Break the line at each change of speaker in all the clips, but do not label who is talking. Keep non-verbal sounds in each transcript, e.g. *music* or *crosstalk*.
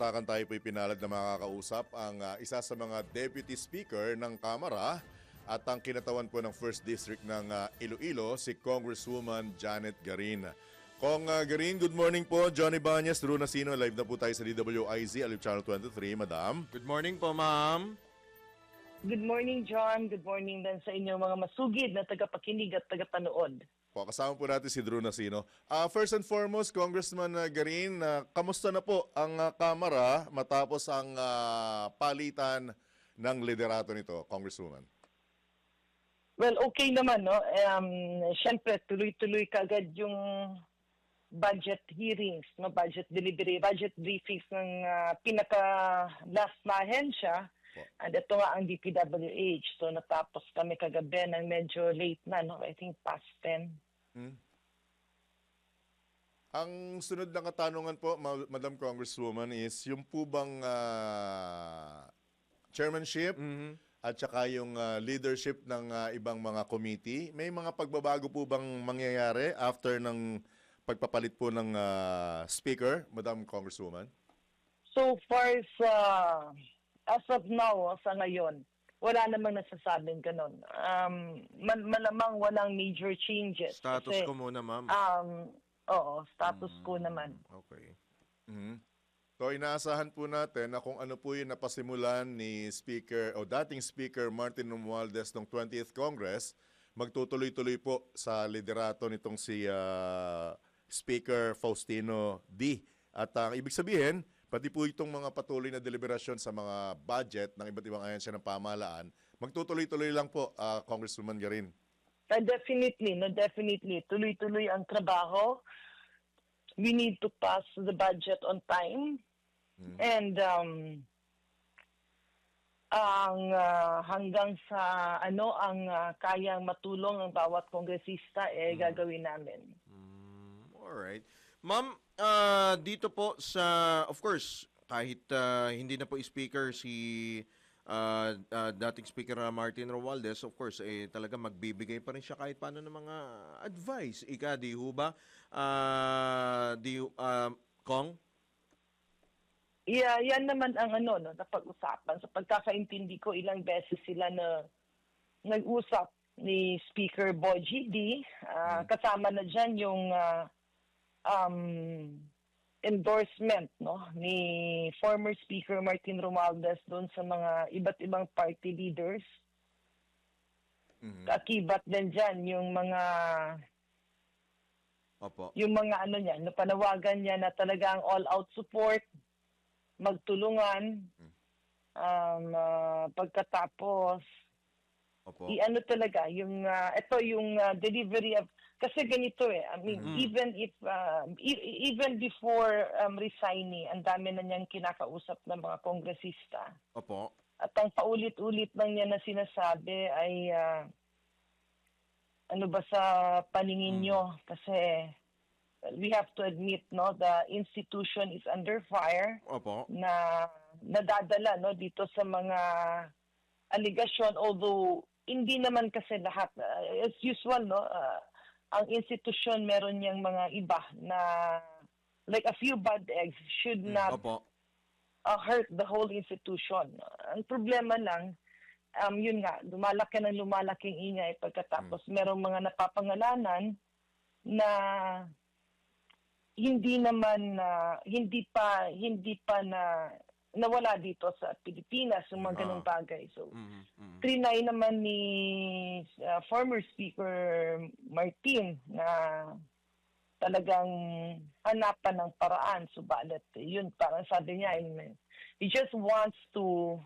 baktakan tayo po'y pinalad na makakausap ang ah, isa sa mga Deputy Speaker ng Kamara at ang kinatawan po ng First District ng ah, Iloilo, si Congresswoman Janet Garin. Kong ah, Garin, good morning po. Johnny Banyas, Drew Nasino, live na po tayo sa DWIZ, Alip Channel 23, Madam.
Good morning po, ma'am.
Good morning, John. Good morning din sa inyong mga masugid na tagapakinig at tagapanood.
Po, kasama po natin si Drew Nasino. Ah, first and foremost, Congressman ah, Garin, ah, kamusta na po ang ah, Kamara matapos ang ah, palitan ng liderato nito, Congresswoman?
Well, okay naman, no? Um, Siyempre, tuloy-tuloy kagad yung budget hearings, no? budget delivery, budget briefings ng ah, pinaka-last na ahensya. And ito nga ang DPWH. So natapos kami kagabi ng medyo late na, no? I think past 10.
Ang sunod na katanungan po, Ma- Madam Congresswoman, is yung po bang ah, chairmanship at saka yung ah, leadership ng ah, ibang mga committee, may mga pagbabago po bang mangyayari after ng pagpapalit po ng ah, speaker, Madam Congresswoman?
So far sa, as of now, sa ngayon, wala namang nasasabing ganun. Um, man, malamang walang major changes.
Status
Kasi,
ko muna, ma'am.
Um, oo, status quo naman.
Okay.
Mhm. So inaasahan po natin na kung ano po yung napasimulan ni Speaker o dating Speaker Martin Romualdez ng 20th Congress, magtutuloy-tuloy po sa liderato nitong si ah, Speaker Faustino D. At ang ibig sabihin, pati po itong mga patuloy na deliberasyon sa mga budget ng iba't ibang ahensya ng pamahalaan, magtutuloy-tuloy lang po, ah, Congresswoman Garin.
Uh, definitely, no, definitely. Tuloy-tuloy ang trabaho. We need to pass the budget on time. And um, ang ah, hanggang sa ano ang ah, kayang matulong ng bawat kongresista eh gagawin namin.
Mm, alright. Ma'am, ah, dito po sa, of course, kahit ah, hindi na po speaker si ah, ah, dating speaker ah, Martin Romualdez, of course, eh, talaga magbibigay pa rin siya kahit paano ng mga advice. Ika, di ho ba? Ah, di, ah, Kong?
Yeah, yan naman ang ano no napag-usapan. Sa pagkakaintindi ko, ilang beses sila na nag-usap ni Speaker Boji D. Ah, Kasama na dyan yung ah, um, endorsement no ni former Speaker Martin Romualdez doon sa mga iba't ibang party leaders.
Mhm.
Kakibat din dyan yung mga
Opo.
yung mga ano niya, no, panawagan niya na talagang all-out support, magtulungan, um, ah, pagkatapos,
Opo.
i-ano talaga, yung, ah, ito yung ah, delivery of, kasi ganito eh, I mean,
Mhm.
even if, ah, e- even before um, resigning, ang dami na niyang kinakausap ng mga kongresista.
Opo.
At ang paulit-ulit lang niya na sinasabi ay ah, ano ba sa paningin
Mm.
nyo? Kasi we have to admit no the institution is under fire
Opo.
na nadadala no dito sa mga allegation although hindi naman kasi lahat uh, as usual no uh, ang institution meron niyang mga iba na like a few bad eggs should not
Opo.
uh, hurt the whole institution. Ang problema lang, um, yun nga, lumalaki ng lumalaking ingay pagkatapos merong mga napapangalanan na hindi naman na hindi pa hindi pa na nawala dito sa Pilipinas yung mga ganung bagay. So,
Mhm, mhm.
trinay naman ni uh, former Speaker Martin na talagang hanapan ng paraan. Subalit, yun, parang sabi niya, he just wants to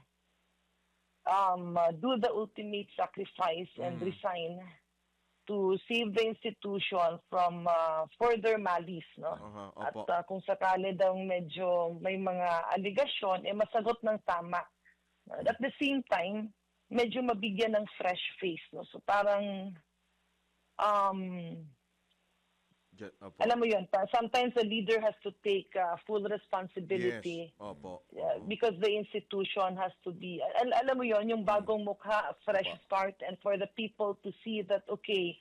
um, uh, do the ultimate sacrifice and
Mhm.
resign to save the institution from uh, further malice. No?
Aha,
At uh, kung sakali daw medyo may mga aligasyon, eh masagot ng tama. At the same time, medyo mabigyan ng fresh face. No? So parang, um,
Diyan- Opo.
alam mo yun, pa- sometimes the leader has to take uh, full responsibility.
Yes. Opo.
Yeah,
Opo.
because the institution has to be, al- alam mo yon yung bagong mukha, a fresh
Opo.
start, and for the people to see that, okay,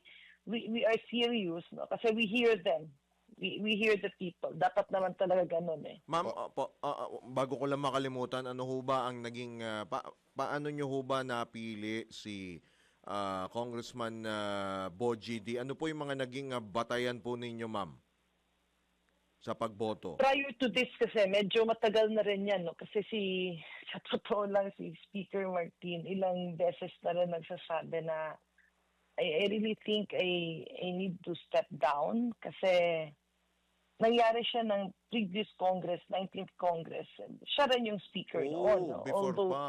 we, we are serious, no? kasi we hear them. we, we hear the people. Dapat naman talaga ganun eh.
Ma'am, uh, po, uh, uh, bago ko lang makalimutan, ano ho ba ang naging, uh, pa, paano nyo ho ba napili si uh, Congressman uh, Boji D? Ano po yung mga naging uh, batayan po ninyo, ma'am? Sa pagboto?
Prior to this kasi, medyo matagal na rin yan. No? Kasi si, *laughs* sa totoo lang, si Speaker Martin, ilang beses na rin nagsasabi na I, I really think I, I need to step down kasi nangyari siya ng previous Congress, 19th Congress. Siya rin yung speaker noon. no?
Oh, before
Although,
pa.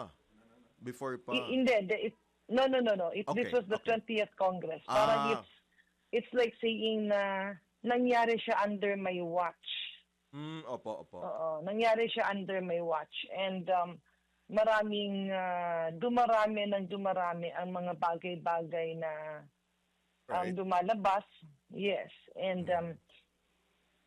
Before pa.
Hindi. It, no, no, no, no. It, This
Okay,
was the
okay.
20th Congress.
Ah.
Parang it's, it's like saying na nangyari siya under my watch.
Mm, opo, opo.
Oo, nangyari siya under my watch. And um, maraming, ah, dumarami ng dumarami ang mga bagay-bagay na um,
Right.
lumalabas. Yes. And um,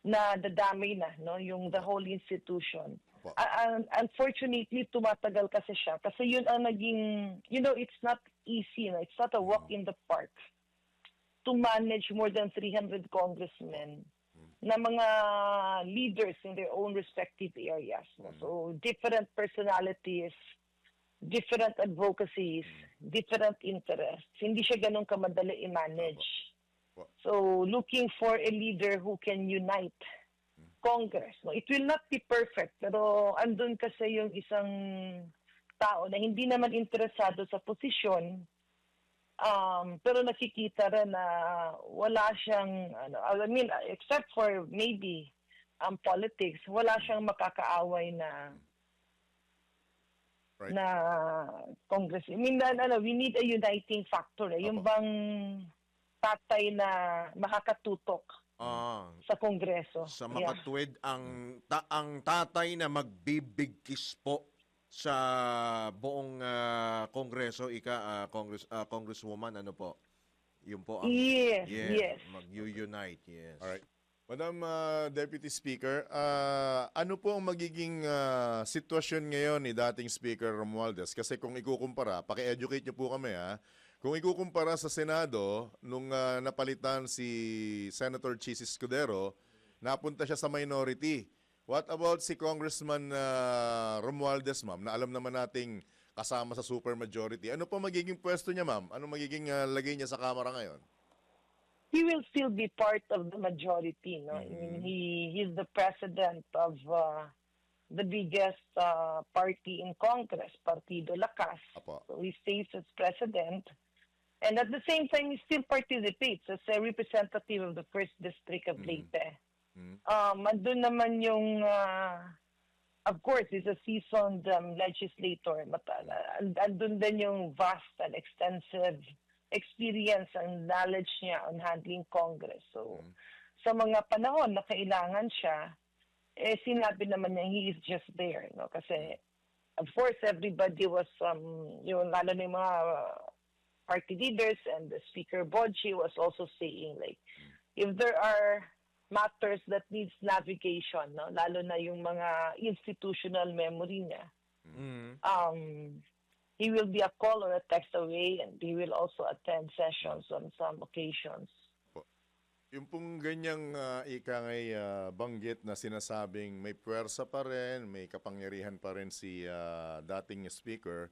na dadamay na, no? Yung the whole institution.
Opo.
Ah, ah, unfortunately, tumatagal kasi siya. Kasi yun ang naging, you know, it's not easy. No? It's not a walk in the park to manage more than 300 congressmen na mga leaders in their own respective areas. No? So, different personalities, different advocacies, different interests. Hindi siya ganun kamadali i-manage. So, looking for a leader who can unite Congress. No? It will not be perfect, pero andun kasi yung isang tao na hindi naman interesado sa posisyon, um, pero nakikita rin na wala siyang, ano, I mean, except for maybe um, politics, wala siyang makakaaway na
Right.
na Congress. I mean, na- ano, we need a uniting factor. Eh. Yung bang tatay na makakatutok
Ah,
sa Kongreso.
sa
Yeah.
makatwid ang ta- ang tatay na magbibigkis po sa buong ah, kongreso ika ah, congress ah, congresswoman ano po yun po ang
Yes, yes.
mag-unite yes
Alright. Madam uh, Deputy Speaker, uh, ano po ang magiging uh, sitwasyon ngayon ni dating Speaker Romualdez? Kasi kung ikukumpara, paki-educate niyo po kami ha. Kung ikukumpara sa Senado, nung uh, napalitan si Senator Chis Escudero, napunta siya sa minority. What about si Congressman uh, Romualdez, ma'am, na alam naman nating kasama sa supermajority? Ano po magiging pwesto niya, ma'am? Ano magiging uh, lagay niya sa Kamara ngayon?
he will still be part of the majority. No, I mean,
Mhm.
he he's the president of uh, the biggest uh, party in Congress, Partido Lakas.
Apo.
So he stays as president, and at the same time, he still participates as a representative of the first district of
Mhm.
Leyte.
Mhm.
Um, andun naman yung, uh, of course, he's a seasoned um, legislator. Mata- and andun din yung vast and extensive experience and knowledge niya on handling Congress. So,
Mhm.
sa mga panahon na kailangan siya, eh, sinabi naman niya he is just there. No? Kasi, of course, everybody was, um, yung lalo na yung mga party leaders and the Speaker Bodji was also saying, like, if there are matters that needs navigation, no? lalo na yung mga institutional memory niya,
Mhm.
um, he will be a call or a text away and he will also attend sessions on some occasions.
Yung pong ganyang uh, ikangay ah, banggit na sinasabing may puwersa pa rin, may kapangyarihan pa rin si ah, dating speaker,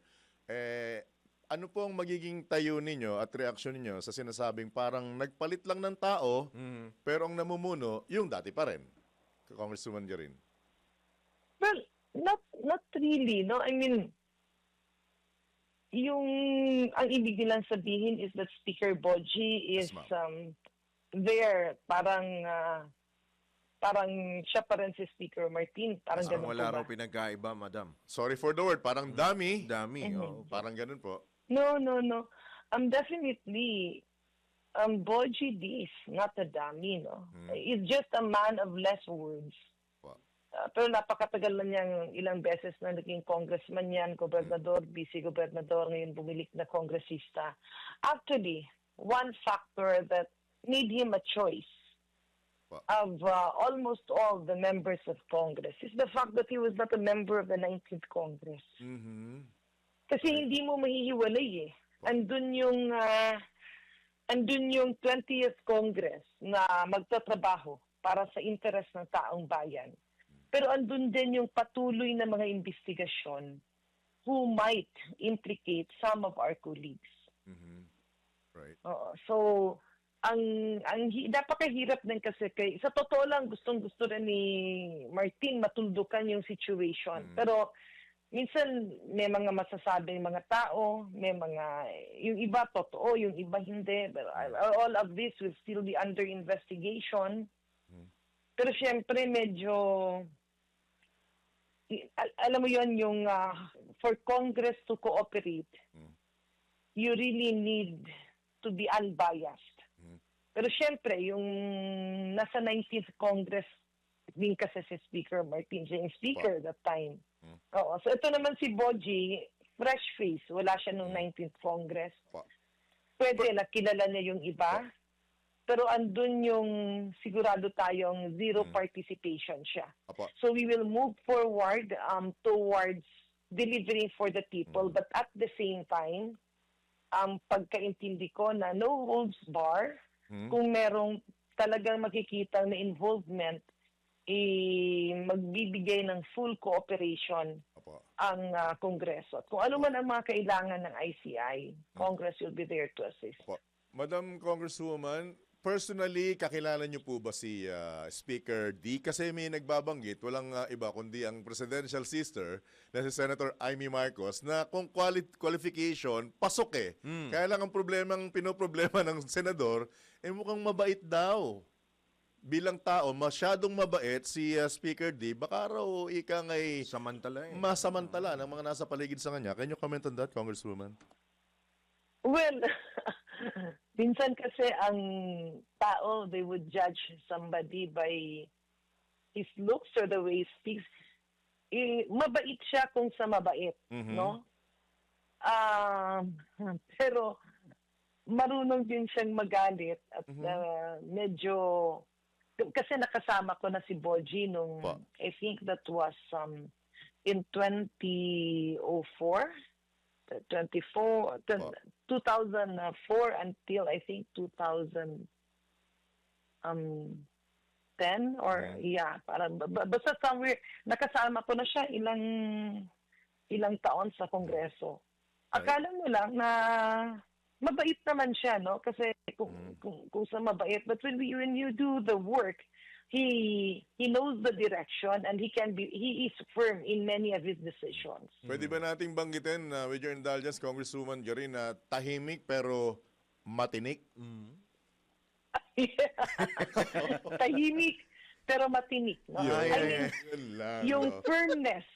eh, ano po ang magiging tayo ninyo at reaksyon ninyo sa sinasabing parang nagpalit lang ng tao,
Mhm.
pero ang namumuno, yung dati pa rin? Congresswoman Jarin.
Well, not not really, no? I mean, yung ang ibig nilang sabihin is that Speaker Boji is
Yes,
um, there, parang ah, parang siya pa rin si Speaker Martin. Parang
Parang
ganun
wala
po
raw
ba?
pinagkaiba madam
Sorry for the word, parang dami.
dami
Mhm.
oh.
Parang ganun po.
No, no, no. I'm um, definitely, um, Boji is not a dummy, no?
Hmm.
He's just a man of less words.
Wow.
Uh, pero napakatagal na niyang ilang beses na naging congressman yan, gobernador, vice-gobernador, ngayon bumilik na kongresista. Actually, one factor that made him a choice
Wow.
of uh, almost all the members of Congress is the fact that he was not a member of the 19th Congress.
Mhm.
Kasi hindi mo mahihiwalay eh. Andun yung ah, andun yung 20th Congress na magtatrabaho para sa interes ng taong bayan. Pero andun din yung patuloy na mga investigasyon who might implicate some of our colleagues.
Mhm. Right.
Oo. So, ang ang hi- napakahirap din kasi kay sa totoo lang gustong gusto rin ni Martin matuldukan yung situation.
Mm.
Pero minsan may mga masasabing mga tao, may mga yung iba totoo, yung iba hindi. Pero all of this will still be under investigation.
Mm.
Pero syempre medyo al- alam mo yon yung ah, for Congress to cooperate,
Mm.
you really need to be unbiased.
Mm.
Pero syempre, yung nasa 19th Congress din kasi si Speaker Martin, yung speaker that time.
Mm.
Oo. So ito naman si Boji, fresh face. Wala siya nung 19th Congress.
Pa.
Pwede na kilala niya yung iba. Pero andun yung sigurado tayong zero
Mm.
participation siya.
Apa.
So we will move forward um, towards delivering for the people.
Mm.
But at the same time, ang pagkaintindi ko na no holds bar,
Mhm.
kung merong talagang makikita na involvement, eh, magbibigay ng full cooperation
Apa.
ang ah, Kongreso. At kung ano man ang mga kailangan ng ICI, Congress will be there to assist.
Madam Congresswoman, personally, kakilala niyo po ba si ah, Speaker D? Kasi may nagbabanggit, walang ah, iba kundi ang presidential sister na si Senator Amy Marcos na kung quali- qualification, pasok eh.
Mm.
Kaya lang ang problema, ang pinoproblema ng senador, eh mukhang mabait daw. Bilang tao, masyadong mabait si ah, Speaker D, baka raw ika ngay
Samantala eh.
masamantala ng mga nasa paligid sa kanya. Can you comment on that, Congresswoman?
Well, *laughs* minsan kasi ang tao, they would judge somebody by his looks or the way he speaks. Eh, mabait siya kung sa mabait,
Mhm.
no? Um, *laughs* pero marunong din siyang magalit at
Mhm.
uh, medyo kasi nakasama ko na si Boji nung. I think that was um in 2004 24
Pa.
2004 until I think 2000 um 10 or yeah, parang ba- ba- basta somewhere nakasama ko na siya ilang ilang taon sa kongreso. Akala mo lang na mabait naman siya, no? Kasi kung
Mm.
kung, kung sa mabait, but when we, when you do the work, he he knows the direction and he can be he is firm in many of his decisions.
Pwede ba nating banggitin, uh, with your indulgence, Congresswoman Jorin, na tahimik pero matinik?
Mm. *laughs*
Tahimik pero matinik, no?
Ay,
I mean,
lang.
yung firmness,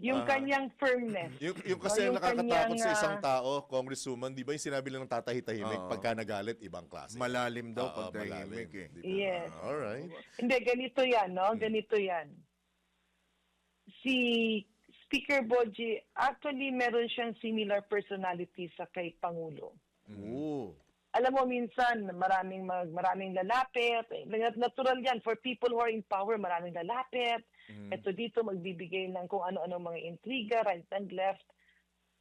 yung
Ah.
kanyang firmness.
Yung, yung kasi
yung
nakakatakot
kanyang,
sa isang
ah,
tao, Congresswoman, di ba yung sinabi lang ng tatahi-tahimik,
Oo.
pagka nagalit, ibang klase.
Malalim daw
Oo,
pag tahimik
malalim,
eh.
di ba?
Yes.
Alright.
Hindi, ganito yan, no? Ganito yan. Si Speaker Boji, actually meron siyang similar personality sa kay Pangulo.
Oo.
Alam mo, minsan, maraming mag, maraming lalapit. Natural yan. For people who are in power, maraming lalapit.
Mhm.
Ito dito, magbibigay ng kung ano-ano mga intriga, right and left.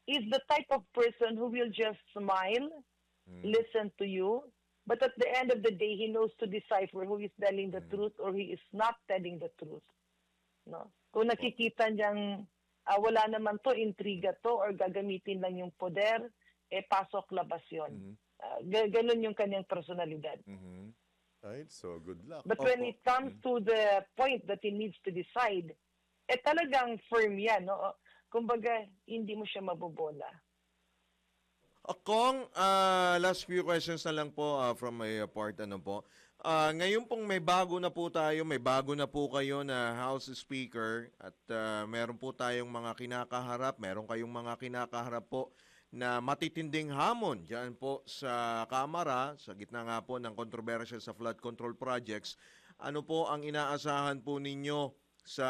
Is the type of person who will just smile,
Mhm.
listen to you, but at the end of the day, he knows to decipher who is telling the
Mm.
truth or he is not telling the truth. No? Kung nakikita niyang ah, wala naman to, intriga to, or gagamitin lang yung poder, eh pasok labas yon.
Mhm.
Ah, ga- ganun yung kanyang personalidad.
Mhm. Right, so good luck.
But when
Opo.
it comes to the point that he needs to decide, eh talagang firm yan. No? Kumbaga, hindi mo siya mabobola.
Akong ah, last few questions na lang po ah, from my part ano po. Ah, ngayon pong may bago na po tayo, may bago na po kayo na House Speaker at ah, meron po tayong mga kinakaharap, meron kayong mga kinakaharap po na matitinding hamon diyan po sa Kamara, sa gitna nga po ng kontrobersya sa flood control projects. Ano po ang inaasahan po ninyo sa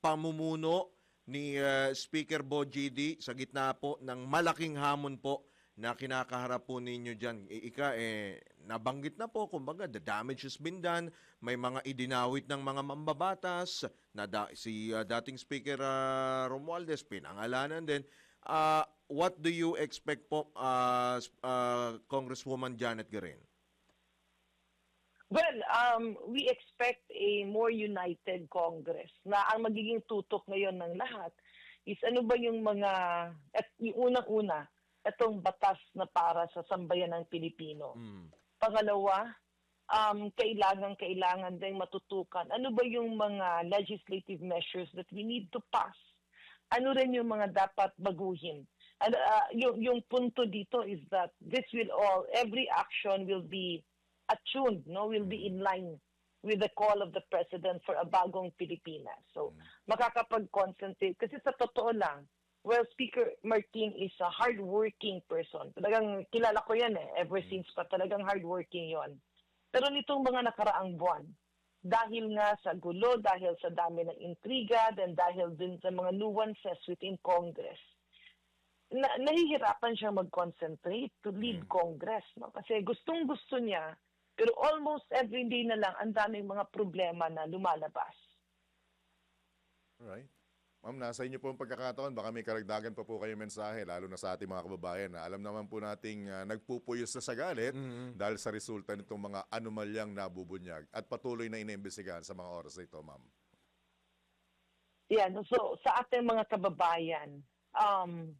pamumuno ni uh, Speaker Bo GD sa gitna po ng malaking hamon po na kinakaharap po ninyo dyan. Ika, eh, nabanggit na po, kumbaga, the damage has been done. May mga idinawit ng mga mambabatas na da- si uh, dating Speaker uh, Romualdez, pinangalanan din. Uh, what do you expect po, uh, uh, Congresswoman Janet Garin?
Well, um, we expect a more united Congress na ang magiging tutok ngayon ng lahat is ano ba yung mga, at yung unang-una, itong batas na para sa sambayan ng Pilipino.
Mm.
Pangalawa, um, kailangan kailangan din matutukan. Ano ba yung mga legislative measures that we need to pass? Ano rin yung mga dapat baguhin? And, uh, yung, yung punto dito is that this will all, every action will be attuned, no? will be in line with the call of the President for a bagong Pilipinas. So, makakapag-concentrate. Kasi sa totoo lang, well, Speaker Martin is a hardworking person. Talagang kilala ko yan eh, ever since pa. Talagang hardworking yon. Pero nitong mga nakaraang buwan, dahil nga sa gulo, dahil sa dami ng intriga, then dahil din sa mga nuances within Congress, na, nahihirapan siya mag-concentrate to lead Congress. No? Kasi gustong-gusto niya, pero almost every day na lang, ang daming mga problema na lumalabas.
Alright. Ma'am, nasa inyo po ang pagkakataon. Baka may karagdagan pa po kayo mensahe, lalo na sa ating mga kababayan na alam naman po nating uh, nagpupuyos na sa galit
Mm.
dahil sa resulta nitong mga anomalyang nabubunyag at patuloy na inimbestigahan sa mga oras na ito, ma'am.
Yan. So, sa ating mga kababayan, um,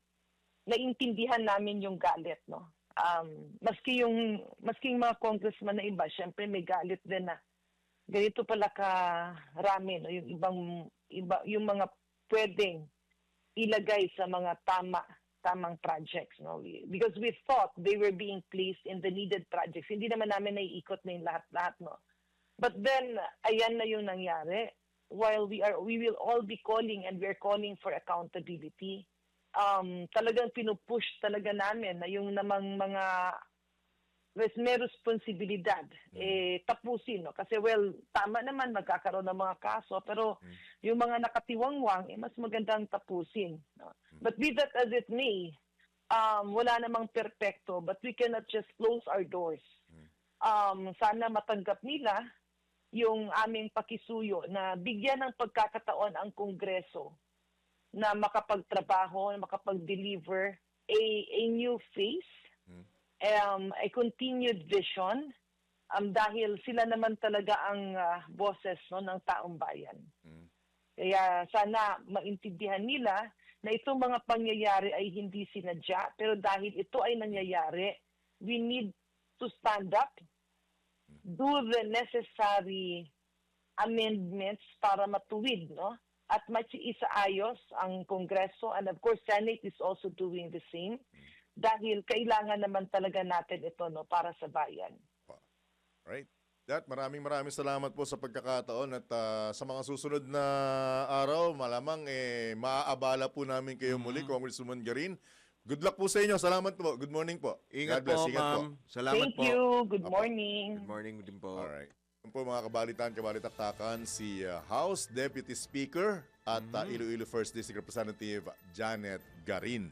naintindihan namin yung galit, no? Um, maski yung, maski yung mga congressman na iba, syempre may galit din na ganito pala karami, no? Yung ibang, iba, yung mga pwedeng ilagay sa mga tama tamang projects no? We- because we thought they were being placed in the needed projects. Hindi naman namin naiikot na yung lahat-lahat no? But then ayan na yung nangyari. While we are we will all be calling and we're calling for accountability um talagang pinupush talaga namin na yung namang mga res may responsibilidad. Eh tapusin no? Kasi well tama naman magkakaroon ng mga kaso pero yung mga nakatiwangwang eh mas magandang tapusin no? but be that as it may um wala namang perpekto but we cannot just close our doors. Um sana matanggap nila yung aming pakisuyo na bigyan ng pagkakataon ang kongreso na makapagtrabaho, makapag-deliver a, a new face, um, a continued vision, um, dahil sila naman talaga ang ah, boses no, ng taong bayan.
Mm.
Kaya sana maintindihan nila na itong mga pangyayari ay hindi sinadya, pero dahil ito ay nangyayari, we need to stand up, do the necessary amendments para matuwid, no? At isaayos ang Kongreso and of course Senate is also doing the same dahil kailangan naman talaga natin ito no para sa bayan.
Right? That, maraming maraming salamat po sa pagkakataon at ah, sa mga susunod na araw, malamang eh, maaabala po namin kayo muli, Congresswoman Garin. Good luck po sa inyo. Salamat po. Good morning po.
Ingat
God bless.
po,
Ingat po.
ma'am. Salamat
Thank
po.
you. Good
Apo.
morning.
Good morning din po.
Alright. Yun po mga kabalitan, kabalitaktakan, si uh, House Deputy Speaker at uh, Iloilo 1st District Representative Janet Garin.